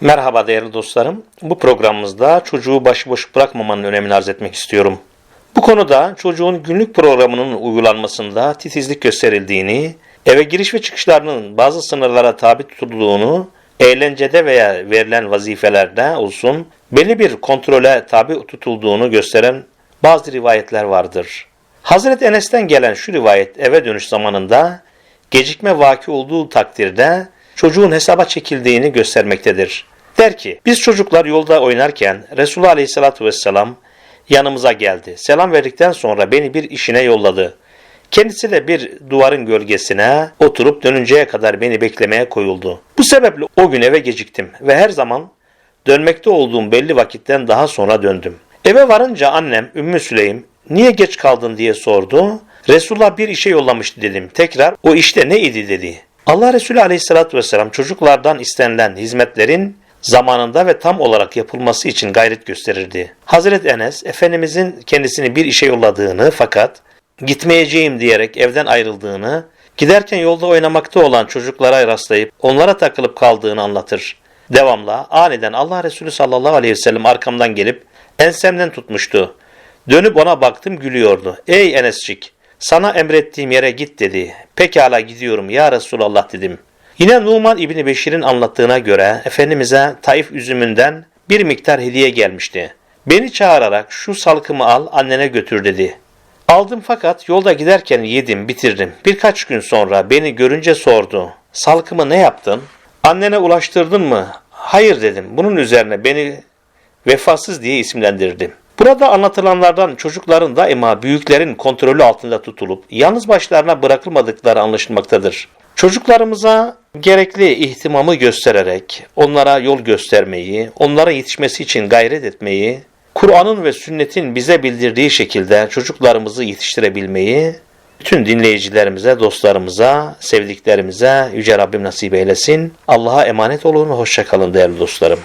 Merhaba değerli dostlarım. Bu programımızda çocuğu başıboş bırakmamanın önemini arz etmek istiyorum. Bu konuda çocuğun günlük programının uygulanmasında titizlik gösterildiğini, eve giriş ve çıkışlarının bazı sınırlara tabi tutulduğunu, eğlencede veya verilen vazifelerde olsun belli bir kontrole tabi tutulduğunu gösteren bazı rivayetler vardır. Hazreti Enes'ten gelen şu rivayet eve dönüş zamanında gecikme vaki olduğu takdirde çocuğun hesaba çekildiğini göstermektedir. Der ki, biz çocuklar yolda oynarken Resulullah Aleyhisselatü Vesselam yanımıza geldi. Selam verdikten sonra beni bir işine yolladı. Kendisi de bir duvarın gölgesine oturup dönünceye kadar beni beklemeye koyuldu. Bu sebeple o gün eve geciktim ve her zaman dönmekte olduğum belli vakitten daha sonra döndüm. Eve varınca annem Ümmü Süleym niye geç kaldın diye sordu. Resulullah bir işe yollamıştı dedim. Tekrar o işte ne idi dedi. Allah Resulü aleyhissalatü vesselam çocuklardan istenilen hizmetlerin zamanında ve tam olarak yapılması için gayret gösterirdi. Hazreti Enes, Efendimizin kendisini bir işe yolladığını fakat gitmeyeceğim diyerek evden ayrıldığını, giderken yolda oynamakta olan çocuklara rastlayıp onlara takılıp kaldığını anlatır. Devamla aniden Allah Resulü sallallahu aleyhi ve sellem arkamdan gelip ensemden tutmuştu. Dönüp ona baktım gülüyordu. Ey Enescik sana emrettiğim yere git dedi. Pekala gidiyorum ya Resulallah dedim. Yine Numan İbni Beşir'in anlattığına göre Efendimiz'e Taif üzümünden bir miktar hediye gelmişti. Beni çağırarak şu salkımı al annene götür dedi. Aldım fakat yolda giderken yedim bitirdim. Birkaç gün sonra beni görünce sordu. Salkımı ne yaptın? Annene ulaştırdın mı? Hayır dedim. Bunun üzerine beni vefasız diye isimlendirdim. Burada anlatılanlardan çocukların daima büyüklerin kontrolü altında tutulup yalnız başlarına bırakılmadıkları anlaşılmaktadır. Çocuklarımıza gerekli ihtimamı göstererek onlara yol göstermeyi, onlara yetişmesi için gayret etmeyi, Kur'an'ın ve sünnetin bize bildirdiği şekilde çocuklarımızı yetiştirebilmeyi bütün dinleyicilerimize, dostlarımıza, sevdiklerimize Yüce Rabbim nasip eylesin. Allah'a emanet olun, hoşça kalın değerli dostlarım.